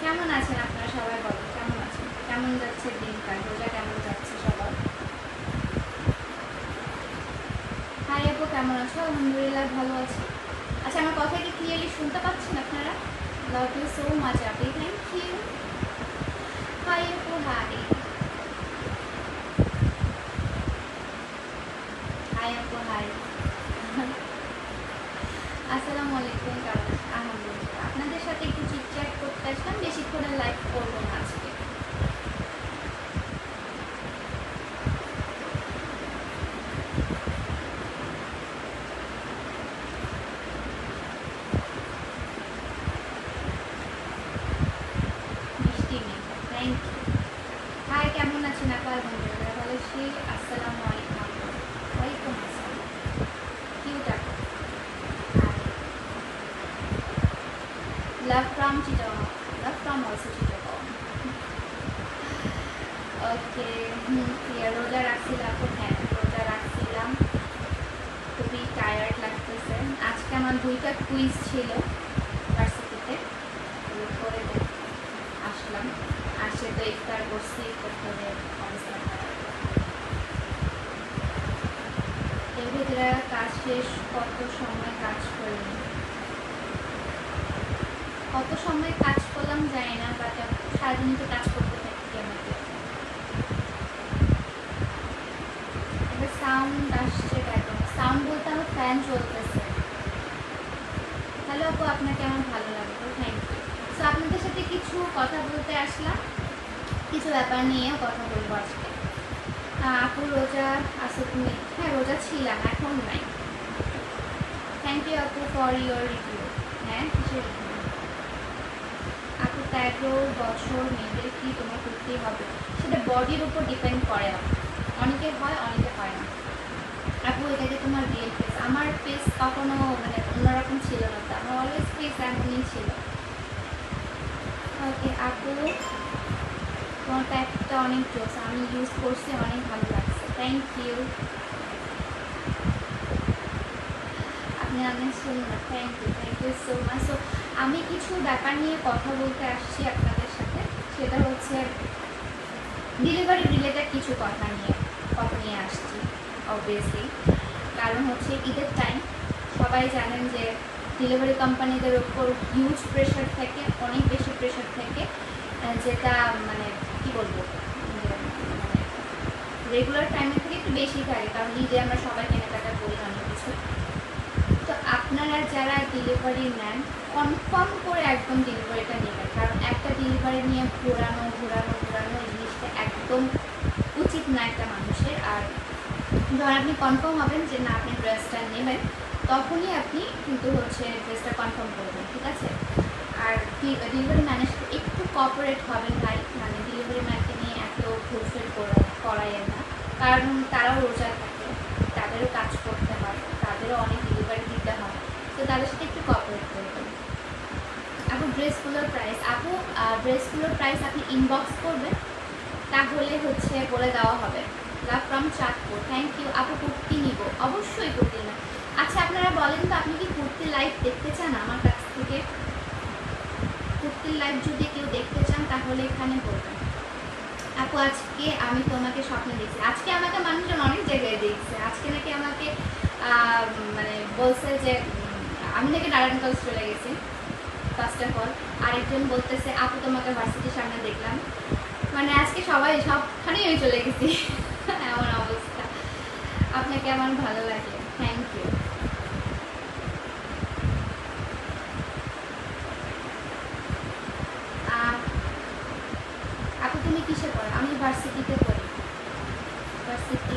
কেমন আছেন আপনারা সবাই বলো কেমন আছেন? কেমন যাচ্ছে দিনকাল? রোজা কেমন যাচ্ছে সবার? হাই আপু, কেমন আছো? আলহামদুলিল্লাহ ভালো আছি। আচ্ছা আমার কথা কি ক্লিয়ারলি শুনতে পাচ্ছেন আপনারা? লাভ ইউ সো মাচ আপনি থ্যাংক ইউ হাই আপু হাই আসসালামু আলাইকুম কেমন আছেন? আলহামদুলিল্লাহ আপনাদের সাথে একটু চিটচ্যাট করতে আসলাম বেশিক্ষণ লাইভ করব না আজকে মিষ্টি নেই থ্যাংক ইউ হাই কেমন আছেন আপা আলহামদুলিল্লাহ ভালো আছি আসসালামু আলাইকুম আপু। ওয়ালাইকুম আসসালাম কিউট আপু hi love from Chittagong love from also Chittagong okay হুম রোজা রাখছিলাম আপু হ্যাঁ রোজা রাখছিলাম খুবই টায়ার্ড লাগতেছে আজকে আমার দুইটা কুইজ ছিল ভার্সিটিতে করে আসলাম। আসে তো ইফতার করছি, করতে ভিতরে কাজ শেষ, কত সময় কাজ করলাম কত সময় কাজ করলাম জানি না বাট সারাদিন তো কাজ করতে থাকি আমাকে এবার সাউন্ড আসছে ব্যাকগ্রাউন্ড সাউন্ড বলতে আমার ফ্যান চলতেছে। হ্যালো আপু আপনাকে আমার ভালো লাগল? থ্যাংক ইউ সো আপনাদের সাথে কিছু কথা বলতে আসলাম। কিছু ব্যাপার নিয়েও কথা বলব আজকে। আপু রোজা আসো তুমি? হ্যাঁ রোজা ছিলাম, এখন নাই। থ্যাংক ইউ আপু ফর ইউর রিভিউ হ্যাঁ কিসের review? তেরো বছর মেয়েদের কি তোমার করতেই হবে? সেটা বডির উপর ডিপেন্ড করে। অনেকে হয় অনেকে হয় না। আপু এটা যে তোমার রিয়েল ফেস আমার ফেস কখনো মানে অন্যরকম ছিল না। তো আমার অলওয়েজ ফেস এমনই ছিল। ওকে আপু, তোমার প্যাকটা অনেক জোস আমি ইউজ করছি, অনেক ভালো লাগছে। থ্যাংক ইউ আপনি আমি শুনুন thank you thank you so much so আমি কিছু ব্যাপার নিয়ে কথা বলতে আসছি আপনাদের সাথে। সেটা হচ্ছে ডেলিভারি রিলেটেড কিছু কথা নিয়ে কথা নিয়ে আসছি অবভিয়াসলি কারণ হচ্ছে ঈদের টাইম সবাই জানেন যে ডেলিভারি কোম্পানিদের ওপর হিউজ প্রেশার থাকে, অনেক বেশি প্রেশার থাকে যেটা মানে কি বলব রেগুলার টাইমের থেকে একটু বেশি থাকে, কারণ ঈদে আমরা সবাই কেনাকাটা করি অনেক কিছু। আপনারা যারা ডেলিভারি নেন কনফার্ম করে একদম ডেলিভারিটা নেবেন। কারণ একটা ডেলিভারি নিয়ে ঘোরানো ঘোরানো ঘোরানো জিনিসটা একদম উচিত না একটা মানুষের। আর ধর আপনি কনফার্ম হবেন যে, না, আপনি ড্রেসটা নেবেন। তখনই আপনি কিন্তু হচ্ছে ড্রেসটা কনফার্ম করবেন ঠিক আছে? আর ডেলিভারি ম্যানের সাথে একটু কপারেট হবেন ভাই। মানে ডেলিভারি ম্যানকে নিয়ে এত ফুলফিল করাইয়েন না। কারণ তারাও রোজা থাকে, তাদেরও কাজ করতে হয়, তাদেরও অনেক তো তাদের সাথে একটু কপারেট করবেন। আপু ড্রেসগুলোর প্রাইস আপু ড্রেসগুলোর প্রাইস আপনি ইনবক্স করবেন, তাহলে হচ্ছে বলে দেওয়া হবে। Love from Chandpur. Thank you আপু, কুর্তি নিব। অবশ্যই কুর্তি না আচ্ছা আপনারা বলেন তো, আপনি কি কুর্তি লাইভ দেখতে চান আমার কাছ থেকে? কুর্তির লাইভ যদি কেউ দেখতে চান, তাহলে এখানে বলবেন। আপু, আজকে আমি তোমাকে স্বপ্নে দেখছি। আজকে আমাকে মানুষজন অনেক জায়গায় দেখছে। আজকে নাকি আমাকে মানে বলছে যে আমি নাকি নারায়ণগঞ্জ চলে গেছি। ফার্স্ট অফ অল আরেকজন বলতেছে, আপু, তোমাকে ভার্সিটির সামনে দেখলাম। মানে আজকে সবাই সবখানেই আমি চলে গেছি। এমন অবস্থা। আপনাকে আমার ভালো লাগে থ্যাংক ইউ আপু তুমি কিসে পড়ো আমি ভার্সিটিতে পড়ি ভার্সিটি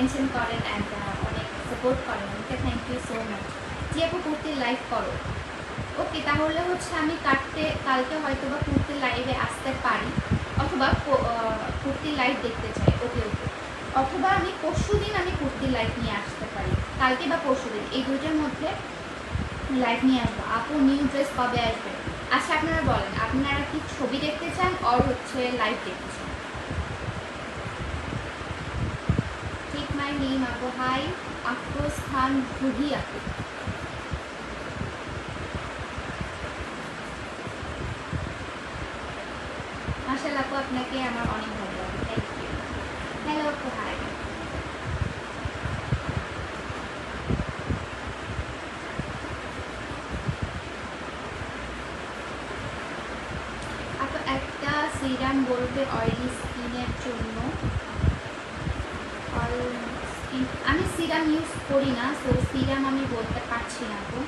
মেনশন করেন অ্যান্ড অনেক সাপোর্ট করেন। Okay thank you so much জি আপু কুর্তির লাইভ করো। ওকে, তাহলে হচ্ছে আমি কাটতে, কালকে হয়তো বা কুর্তির লাইভে আসতে পারি। অথবা কুর্তির লাইভ দেখতে চাই। ওকে ওকে। অথবা আমি পরশু দিন আমি কুর্তির লাইভ নিয়ে আসতে পারি। কালকে বা পরশু দিন। এই দুইটার মধ্যে লাইভ নিয়ে আসব। আপু নিউ ড্রেস কবে আসবে? আচ্ছা আপনারা বলেন। আপনারা কি ছবি দেখতে চান? অর হচ্ছে লাইভ দেখতে চান? ঠিক মাই নেম আপু হাই খান আপু মাসাল আপু আপনাকে আমার অনেক ভালো লাগে থ্যাংক ইউ হ্যালো আপু একটা সিরাম বলবে অয়েলি স্কিনের জন্য অয়েল স্কিন আমি সিরাম ইউজ করি না সো সিরাম আমি বলতে পারছি না তো।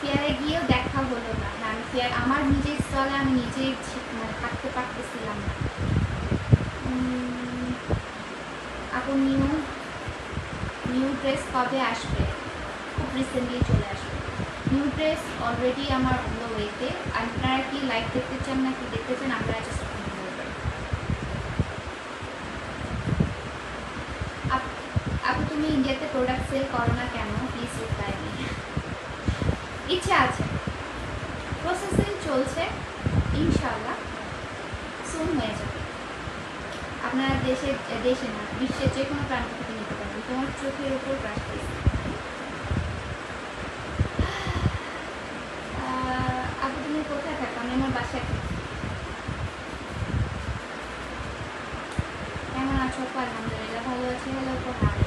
ফেয়ারে গিয়েও দেখা হলো না। আমি ফেয়ার আমার নিজের স্টলে আমি নিজেই মানে থাকতে পারতেছিলাম না। আপু নিউ নিউ ড্রেস কবে আসবে? খুব রিসেন্টলি চলে আসবে। নিউ ড্রেস অলরেডি আমার অন্য ওয়েতে আপনারা কি লাইভ দেখতে চান না কি দেখতে চান? আপনারা জাস্ট বলবেন আপ- আপু তুমি ইন্ডিয়াতে প্রোডাক্ট সেল করো না কেন? প্লিজ রিপ্লাই মি ইচ্ছা আছে। প্রসেসিং চলছে। ইনশাল্লাহ সুন হয়ে যাবে। আপনারা দেশে দেশে না বিশ্বের যে কোনো প্রান্ত থেকে নিতে পারবেন। তোমার চোখের উপর ক্রাশ করছে আহ, আপু তুমি কোথায় থাকো? আমি আমার বাসায় থাকি। কেমন আছো? আলহামদুলিল্লাহ ভালো আছি। হ্যালো হাই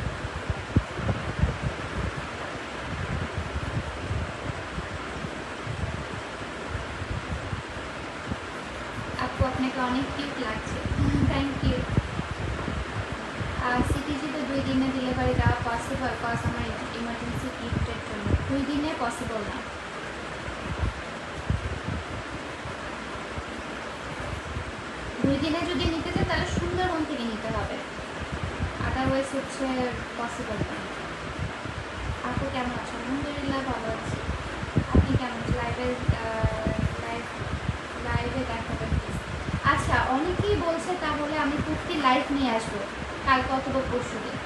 আপু আপনাকে অনেক কিউট লাগছে। থ্যাংক ইউ আর সিটিজিতে দুই দিনে ডেলিভারি দেওয়া পসিবল কজ আমার ইমার্জেন্সি গিফটের জন্য। দুই দিনে পসিবল না। দুই দিনে যদি নিতে চাই, তাহলে সুন্দরবন থেকে নিতে হবে। আদারওয়াইজ হচ্ছে পসিবল না। আপু কেমন আছো আলহামদুলিল্লাহ ভালো আছি। আপনি কেমন? লাইভে লাইভ লাইভে দেখাবেন। আচ্ছা অনেকেই বলছে তাহলে আমি কুর্তি লাইভ নিয়ে আসব। কালকে অথবা পরশু দিন।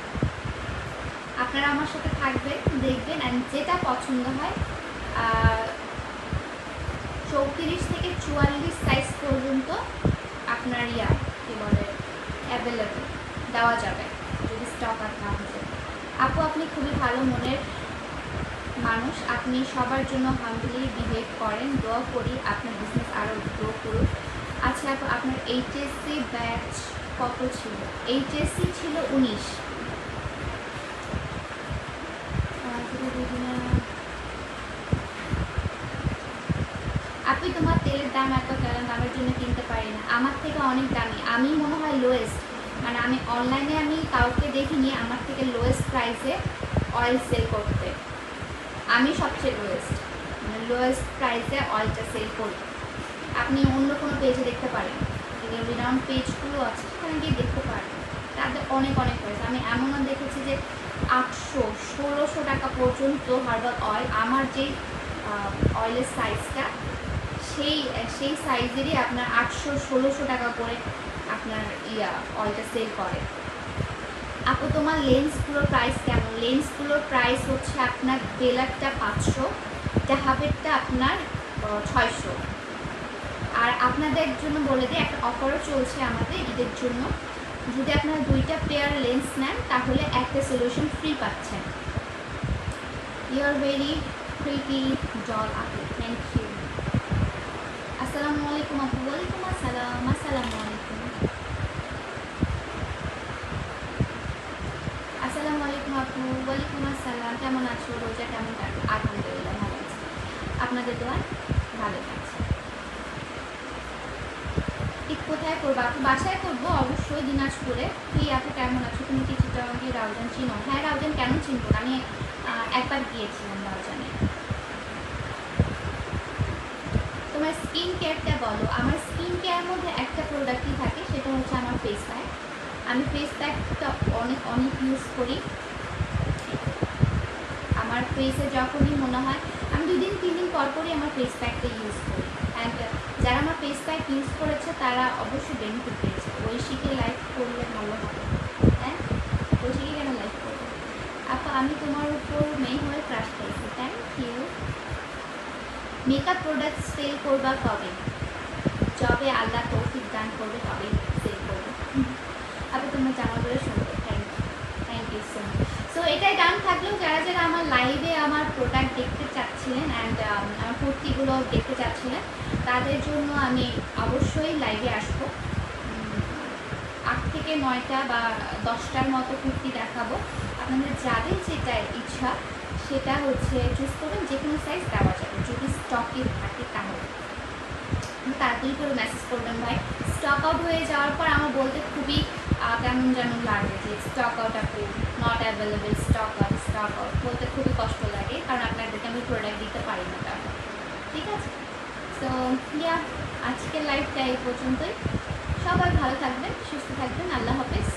আপনারা আমার সাথে থাকবেন, দেখবেন অ্যান্ড যেটা পছন্দ হয় চৌত্রিশ থেকে চুয়াল্লিশ সাইজ পর্যন্ত আপনার ইয়া কী বলে অ্যাভেলেবেল দেওয়া যাবে, যদি স্টক আর না যায়। আপু, আপনি খুবই ভালো মনের মানুষ। আপনি সবার জন্য হাম্বলি বিহেভ করেন, দোয়া করি আপনার বিজনেস আরও গ্রো করুক। আচ্ছা আপু আপনার এইচএসসি ব্যাচ কত ছিল? এইচএসসি ছিল উনিশ। আপনি তোমার তেলের দাম এত কেন? দামের জন্য কিনতে পারি না। আমার থেকে অনেক দামি। আমি মনে হয় লোয়েস্ট মানে আমি অনলাইনে আমি কাউকে দেখিনি, আমার থেকে লোয়েস্ট প্রাইসে অয়েল সেল করতে। আমি সবচেয়ে লোয়েস্ট মানে লোয়েস্ট প্রাইসে অয়েলটা সেল করি। আপনি অন্য কোনো পেজে দেখতে পারেন। রিনাউন্ড পেজগুলো আছে, সেখানে গিয়ে দেখতে পারেন। তাদের অনেক অনেক প্রাইস আমি এমনও দেখেছি যে আটশো, ষোলোশো টাকা পর্যন্ত হার্বাল অয়েল আমার যেই অয়েলের সাইজটা সেই সেই সাইজেরই আপনার আটশো, ষোলোশো টাকা করে আপনার ইয়া অয়েলটা সেল করে। আপু, তোমার লেন্সগুলোর প্রাইস কেমন? লেন্সগুলোর প্রাইস হচ্ছে আপনার বেলারটা পাঁচশো জাহাবেরটা আপনার ছয়শো। আর আপনাদের জন্য বলে দিই, একটা অফারও চলছে আমাদের ঈদের জন্য। যদি আপনারা দুইটা পেয়ার লেন্স নেন, তাহলে একটা সলিউশন ফ্রি পাচ্ছেন। ইউর ভেরি প্রিটি জল আপনি। থ্যাংক ইউ আসসালামু আলাইকুম আপু। ওয়ালাইকুম আসসালাম। আসসালামু আলাইকুম আসসালামু আলাইকুম আপু। ওয়ালাইকুম আসসালাম। কেমন আছো? রোজা কেমন আলহামদুলিল্লাহ, ভালো আছি। আপনাদের দোয়া ভালো থাকে কোথায় করব আপনি বাসায় করব অবশ্যই দিনাজপুরে। কি আপু কেমন আছো? তুমি কি চিত্রাঙ্গি রাউজান চিনো? হ্যাঁ রাউজান কেন চিনবো আমি একবার গিয়েছিলাম রাউজানে। তোমার স্কিন কেয়ারটা বলো। আমার স্কিন কেয়ার মধ্যে একটা প্রোডাক্টই থাকে? সেটা হচ্ছে আমার ফেস প্যাক আমি ফেস প্যাকটা অনেক অনেক ইউজ করি। আমার ফেসে যখনই মনে হয়, আমি দুদিন তিন দিন পর পরই আমার ফেস প্যাকটা ইউজ করি। অ্যান্ড প্যাক ইউজ করেছে, তারা অবশ্যই বেনিফিট পেয়েছে। ঐশীকে লাইক করলে ভালো হবে হ্যাঁ ঐশীকে কেন লাইক করবে? আপা, আমি তোমার উপর মেয়ে হয়ে ক্রাশ পেয়েছি thank you makeup product sale করবা কবে? যবে আল্লাহ তৌফিক দান করবে, তবেই সেল করবে। আপনি তোমার জামাগুলো সুন্দর thank you thank you so much so এটাই ডান থাকলেও যারা যারা আমার লাইভে আমার প্রোডাক্ট দেখতে চাচ্ছিলেন অ্যান্ড আমার কুর্তিগুলো দেখতে চাচ্ছিলেন, তাদের জন্য আমি অবশ্যই লাইভে আসব। আট থেকে নয়টা বা দশটার মতো কুর্তি দেখাবো। আপনাদের যাদের যেটা ইচ্ছা, সেটা হচ্ছে চুজ করবেন যে কোনো সাইজ দেওয়া যাবে। যদি স্টকে থাকে তাহলে। তাড়াতাড়ি করে মেসেজ করবেন ভাই। স্টক আউট হয়ে যাওয়ার পর আমার বলতে খুবই কেমন যেন লাগে যে স্টক আউট আপু not available stock out stock out বলতে খুবই কষ্ট লাগে, কারণ আপনাদেরকে আমি প্রোডাক্ট দিতে পারি না তার। ঠিক আছে? সো ইয়া আজকের লাইফটা এই পর্যন্তই। সবাই ভালো থাকবেন, সুস্থ থাকবেন, আল্লাহ হাফেজ।